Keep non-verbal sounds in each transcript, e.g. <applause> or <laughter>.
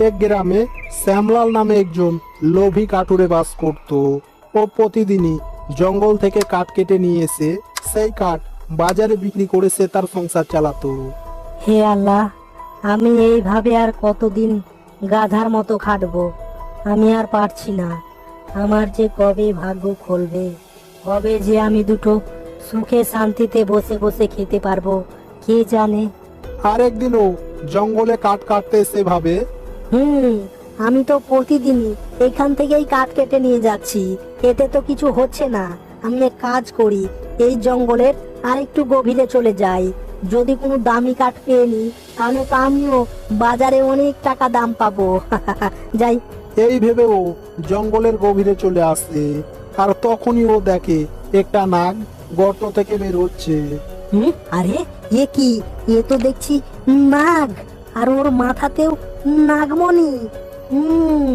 এক গ্রামে শ্যামলাল নামে একজন লোভী কাঠুরে বাস করত ও প্রতিদিনই জঙ্গল থেকে কাঠ কেটে নিয়ে এসে সেই কাঠ বাজারে বিক্রি করে সে তার সংসার চালাতো। হে আল্লাহ আমি এইভাবে আর কতদিন গাধার মতো খাটবো? আমি আর পারছি না। আমার যে কবে ভাগ্য খুলবে? কবে যে আমি দুটো সুখে শান্তিতে বসে বসে খেতে পারব? কে জানে? আর একদিনও জঙ্গলে কাঠ কাটতে এসে ভাবে হুম আমি তো প্রতিদিনই এখান থেকেই কাঠ কেটে নিয়ে যাচ্ছি। এতে তো কিছু হচ্ছে না। আমি এক কাজ করি এই জঙ্গলের আর একটু গভীরে চলে যাই। যদি কোনো দামি কাঠ পেয়ে নিই তাহলে তো আমিও বাজারে অনেক টাকা দাম পাবো। <laughs> যাই। এই ভেবে ও জঙ্গলের গভীরে চলে আসে আর তখনই ও দেখে একটা নাগ গর্ত থেকে বের হচ্ছে। হুম আরে এ কি? এ তো দেখছি নাগ। আর ওর মাথাতেও নাগমণি। হুম,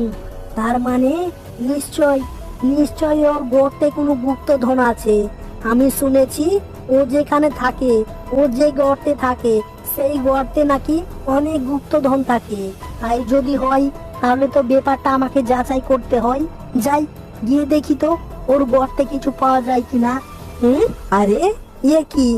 তার মানে নিশ্চয় নিশ্চয় ওর গর্তে কোনো গুপ্তধন আছে। আমি শুনেছি ও যেখানে থাকে, ও যে গর্তে থাকে, সেই গর্তে নাকি অনেক গুপ্তধন থাকে। তাই যদি হয়, তাহলে তো ব্যাপারটা আমাকে যাচাই করতে হয়। যাই, গিয়ে দেখি তো ওর গর্তে কিছু পাওয়া যায় কিনা। হুম, আরে, এ কি?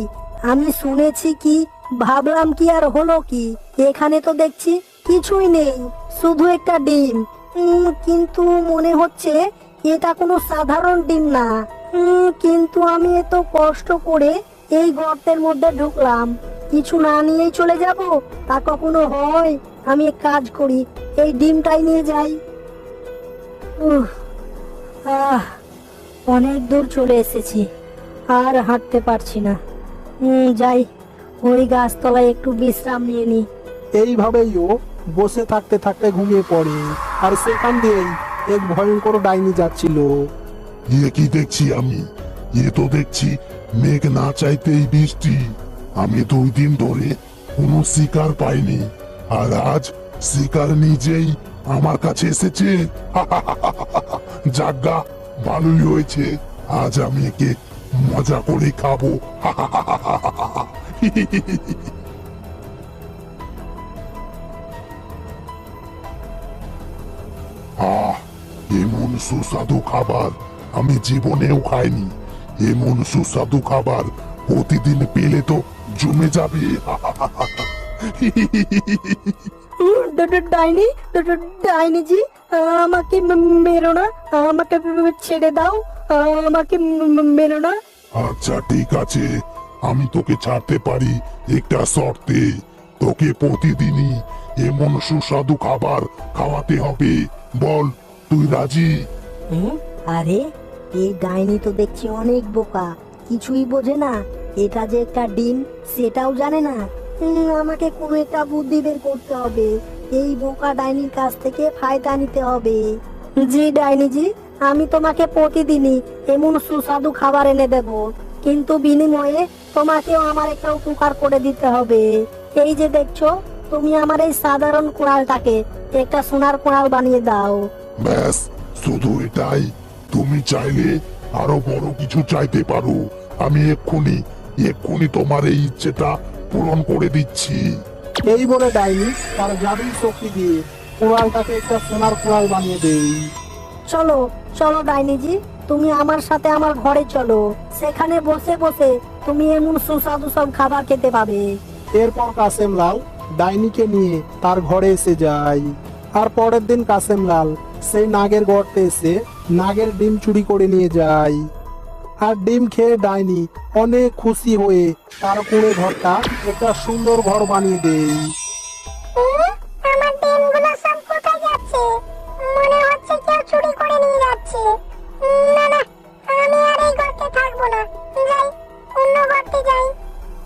আমি শুনেছি কি ভাবলাম কি আর হলো কি? এখানে তো দেখছি কিছুই নেই শুধু একটা ডিম। উম, কিন্তু মনে হচ্ছে এটা কোনো সাধারণ ডিম না। উম, কিন্তু আমি এত কষ্ট করে এই গর্তের মধ্যে ঢুকলাম। কিছু না নিয়েই চলে যাব? তা কখনো হয়? আমি এক কাজ করি এই ডিমটাই নিয়ে যাই। উহ, আহ অনেক দূর চলে এসেছি আর হাঁটতে পারছি না। যাই। ওই গাছতলায় একটু বিশ্রাম নিয়ে নি। এইভাবেই ও বসে থাকতে থাকতে ঘুমিয়ে পড়ে। আর সেখান দিয়েই এক ভয়ঙ্কর ডাইনি যাচ্ছিল। এ কি দেখছি আমি? এ তো দেখছি মেঘ না চাইতেই বৃষ্টি। আমি দুই দিন ধরে কোনো শিকার পাইনি। আর আজ শিকার নিজেই আমার কাছে এসেছে। <laughs> যাজ্ঞা ভালোই হয়েছে। আজ আমি একে মজা করে খাব এমন সুস্বাদু খাবার আমি জীবনেও খাইনি এমন সুস্বাদু খাবার প্রতিদিন পেলে তো জমে যাবে ডাইনি ডাইনি জি আমাকে মেরো না, আমাকে ছেড়ে দাও। আমাকে ম- ম- মেরো না। আচ্ছা ঠিক আছে। আমি তোকে ছাড়তে পারি একটা শর্তে। তোকে প্রতিদিনই এমন সুস্বাদু খাবার খাওয়াতে হবে। বল তুই রাজি? আরে এই ডাইনি তো দেখছি অনেক বোকা। কিছুই বোঝে না। এটা যে একটা ডিম সেটাও জানে না। আমাকে কোনো একটা বুদ্ধি বের করতে হবে। এই বোকা ডাইনির কাছ থেকে ফায়দা নিতে হবে। জি ডাইনি জি। আমি তোমাকে প্রতিদিনই এমন সুস্বাদু খাবার এনে দেব। কিন্তু বিনিময়ে তোমাকেও আমার একটা উপকার করে দিতে হবে। এই যে দেখছ তুমি আমার এই সাধারণ কোড়ালটাকে একটা সোনার কোড়াল বানিয়ে দাও। ব্যাস শুধু এটাই। তুমি চাইলে আরও বড় কিছু চাইতে পারো। আমি এক্ষুনি এক্ষুনি তোমার এই ইচ্ছেটা পূরণ করে দিচ্ছি। এই বলে ডাইনি তার জাদুই শক্তি দিয়ে কোড়ালটাকে একটা সোনার কোড়াল বানিয়ে দেয় চলো চলো ডাইনিজি, তুমি আমার সাথে আমার ঘরে চলো। সেখানে বসে বসে তুমি এমন সুস্বাদু সব খাবার খেতে পাবে। এরপর কাসেম লাল ডাইনিকে নিয়ে তার ঘরে এসে যায়। আর পরের দিন কাসেম লাল সেই নাগের গর্তে এসে নাগের ডিম চুরি করে নিয়ে যায়। আর ডিম খেয়ে ডাইনি অনেক খুশি হয়ে তার কুড়ে ঘরটা একটা সুন্দর ঘর বানিয়ে দেয়।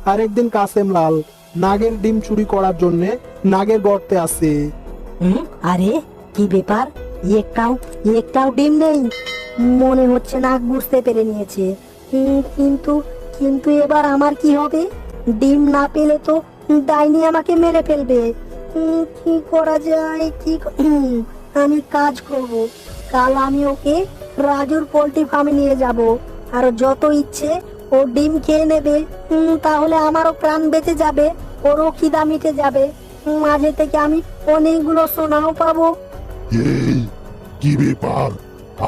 আরেকদিন কাসেম লাল নাগের ডিম চুরি করার জন্য নাগের গর্তে আসে হুম? আরে কি ব্যাপার? একটাও একটাও ডিম নেই। মনে হচ্ছে নাক বুঝতে পেরে নিয়েছে। উম, কিন্তু কিন্তু এবার আমার কি হবে? ডিম না পেলে তো ডাইনি আমাকে মেরে ফেলবে। উম, কি করা যায়? কি উম, আমি কাজ করব। কাল আমি ওকে রাজুর পোল্ট্রি ফার্মে নিয়ে যাব। আর যত ইচ্ছে ও ডিম খেয়ে নেবে তাহলে আমারও প্রাণ বেঁচে যাবে ওরও খিদা মিটে যাবে। মাঝে থেকে আমি অনেকগুলো সোনাও পাবো। এই কি ব্যাপার?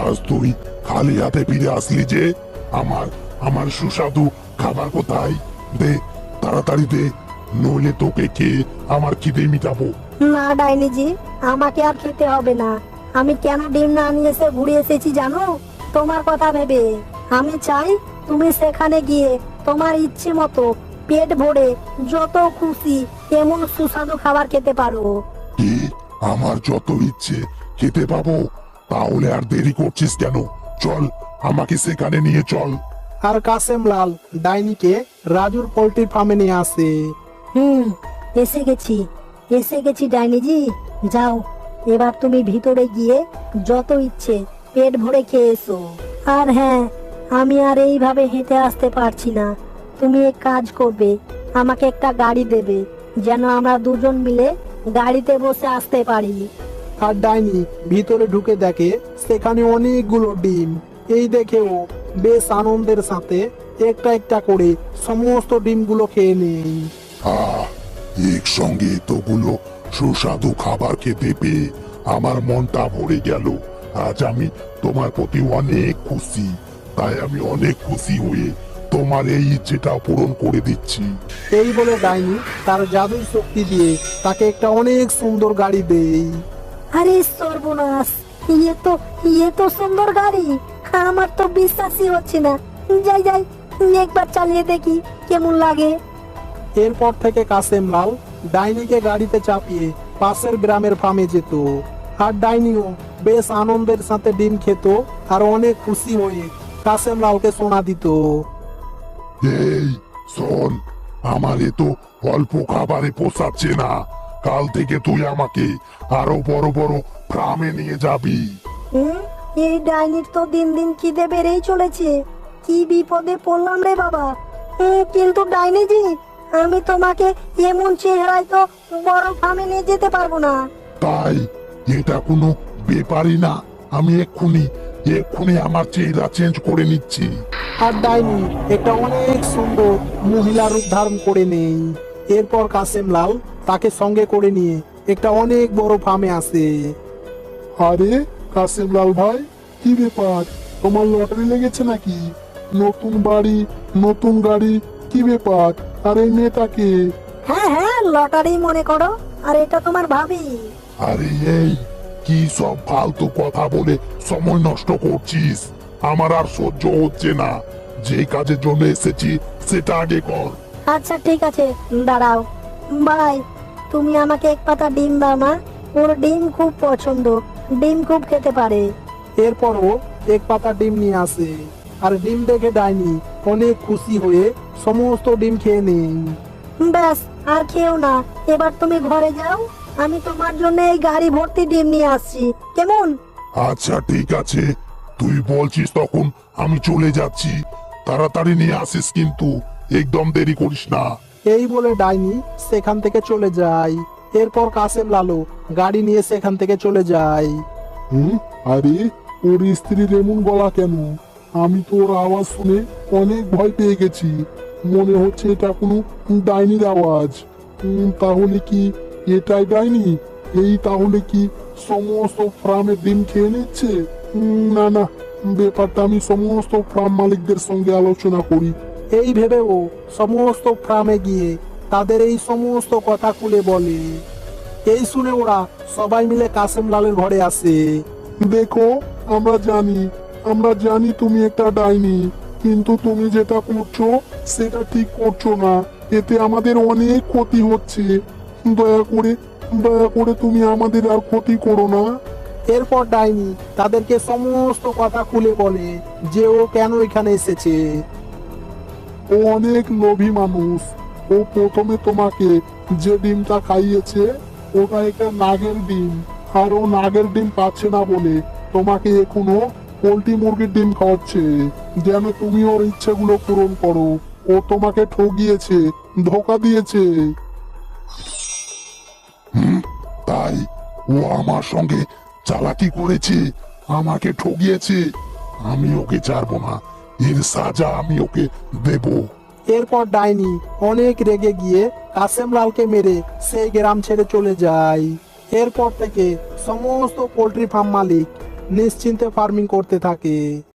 আজ তুই খালি হাতে ফিরে আসলি যে? আমার আমার সুস্বাদু খাবার কোথায়? দে তাড়াতাড়ি দে নইলে তোকে কে আমার খিদে মিটাবো। না ডাইনিজি আমাকে আর খেতে হবে না। আমি কেন ডিম না নিয়ে এসে ঘুরে এসেছি জানো? তোমার কথা ভেবে। আমি চাই তুমি সেখানে গিয়ে তোমার ইচ্ছে মতো পেট ভরে যত খুশি এমন সুস্বাদু খাবার খেতে পারো। কি? আমার যত ইচ্ছে খেতে পাবো তাহলে আর দেরি করছিস কেন? চল আমাকে সেখানে নিয়ে চল। আর কাসেম লাল ডাইনিকে রাজুর পোল্ট্রি ফার্মে নিয়ে আসে। হুম এসে গেছি। এসে গেছি ডাইনিজি যাও। এবার তুমি ভিতরে গিয়ে যত ইচ্ছে পেট ভরে খেয়ে এসো। আর হ্যাঁ আমি আর এইভাবে হেঁটে আসতে পারছি না। তুমি এক কাজ করবে আমাকে একটা গাড়ি দেবে যেন আমরা দুজন মিলে গাড়িতে বসে আসতে পারি। আর ডাইনি ভিতরে ঢুকে দেখে সেখানে অনেকগুলো ডিম। এই দেখেও বেশ আনন্দের সাথে একটা একটা করে সমস্ত ডিমগুলো খেয়ে নেই আহ একসঙ্গে এতগুলো সুস্বাদু খাবার খেতে পেয়ে আমার মনটা ভরে গেল। আজ আমি তোমার প্রতি অনেক খুশি। তাই আমি অনেক খুশি হয়ে তোমার এই ইচ্ছেটা পূরণ করে দিচ্ছি। এই বলে ডাইনি তার জাদুই শক্তি দিয়ে তাকে একটা অনেক সুন্দর গাড়ি দেয় আরে সর্বনাশ ইয়ে তো ইয়ে তো সুন্দর গাড়ি। আমার তো বিশ্বাসই হচ্ছে না। যাই যাই একবার চালিয়ে দেখি কেমন লাগে। এরপর থেকে কাসেম লাল ডাইনিকে গাড়িতে চাপিয়ে পাশের গ্রামের ফার্মে যেত। আর ডাইনিও বেশ আনন্দের সাথে ডিম খেত আর অনেক খুশি হয়ে কাসেম লালকে সোনা দিত। এই শোন আমার এ তো অল্প খাবারে পোষাচ্ছে না। কাল থেকে তুই আমাকে আরও বড় বড় ফার্মে নিয়ে যাবি। হুম, এই ডাইনির তো দিন দিন খিদে বেড়েই চলেছে। কি বিপদে পড়লাম রে বাবা। কিন্তু ডাইনিজি আমি তোমাকে এমন চেহারায় তো বড় ফার্মে নিয়ে যেতে পারব না। তাই এটা কোনো ব্যাপারই না। আমি এক্ষুনি এক্ষুনি আমার চেহারা চেঞ্জ করে নিচ্ছি। আর ডাইনি একটা অনেক সুন্দর। মহিলা রূপ ধারণ করে নেই। এরপর কাসেম লাল তাকে সঙ্গে করে নিয়ে একটা অনেক বড় ফার্মে আসে। আরে কাসিম লাল ভাই কি ব্যাপার? তোমার লটারি লেগেছে নাকি? নতুন বাড়ি নতুন গাড়ি কি ব্যাপার? আর এই মেয়েটাকে? হ্যাঁ হ্যাঁ লটারি মনে করো। আর এটা তোমার ভাবি। আরে এই কি সব ফালতু কথা বলে সময় নষ্ট করছিস? আমার আর সহ্য হচ্ছে না। যে কাজের জন্য এসেছি সেটা আগে কর। আচ্ছা ঠিক আছে। দাঁড়াও। ভাই তুমি আমাকে এক পাতা ডিম দাও না। ওর ডিম খুব পছন্দ। ডিম খুব খেতে পারে। এরপরও এক পাতা ডিম নিয়ে আসে। আর ডিম দেখে ডাইনি অনেক খুশি হয়ে সমস্ত ডিম খেয়ে নেই। ব্যাস আর খেও না। এবার তুমি ঘরে যাও আমি তোমার জন্য এই গাড়ি ভর্তি ডিম নিয়ে আসছি। কেমন? আচ্ছা ঠিক আছে। তুই বলছিস তখন আমি চলে যাচ্ছি। তাড়াতাড়ি নিয়ে আসিস কিন্তু একদম দেরি করিস না। এই বলে ডাইনি সেখান থেকে চলে যায়। এরপর কাসেম লালু গাড়ি নিয়ে সেখান থেকে চলে যায়। হুম? আরে ওর স্ত্রীর এমন গলা কেন? আমি তো ওর আওয়াজ শুনে অনেক ভয় পেয়ে গেছি। মনে হচ্ছে এটা কোনো ডাইনির আওয়াজ। তাহলে কি এটাই ডাইনি? এই তাহলে কি সমস্ত ফার্মের ডিম খেয়ে নিচ্ছে? না না ব্যাপারটা আমি সমস্ত ফার্ম মালিকদের সঙ্গে আলোচনা করি। এই ভেবেও সমস্ত ফার্মে গিয়ে তাদের এই সমস্ত কথা খুলে বলে। এই শুনে ওরা সবাই মিলে কাসেম লালের ঘরে আসে। দেখো আমরা জানি আমরা জানি তুমি একটা ডাইনি। কিন্তু তুমি যেটা করছ সেটা ঠিক করছ না। এতে আমাদের অনেক ক্ষতি হচ্ছে। দয়া করে দয়া করে তুমি আমাদের আর ক্ষতি করো না। এরপর ডাইনি তাদেরকে সমস্ত কথা খুলে বলে যে ও কেন এখানে এসেছে। ও অনেক লোভী মানুষ। ও প্রথমে তোমাকে যে ডিমটা খাইয়েছে ওটা একটা নাগের ডিম। আর ও নাগের ডিম পাচ্ছে না বলে তোমাকে এখনও পোল্ট্রি মুরগির ডিম খাওয়াচ্ছে। যেন তুমি ওর ইচ্ছেগুলো পূরণ করো। ও তোমাকে ঠগিয়েছে ধোকা দিয়েছে। তাই ও আমার সঙ্গে চালাকি করেছে আমাকে ঠগিয়েছে। আমি ওকে ছাড়বো না। এর সাজা আমি ওকে দেবো। এরপর ডাইনি অনেক রেগে গিয়ে কাসেম লালকে মেরে সেই গ্রাম ছেড়ে চলে যায়। এরপর থেকে সমস্ত পোল্ট্রি ফার্ম মালিক নিশ্চিন্তে ফার্মিং করতে থাকে।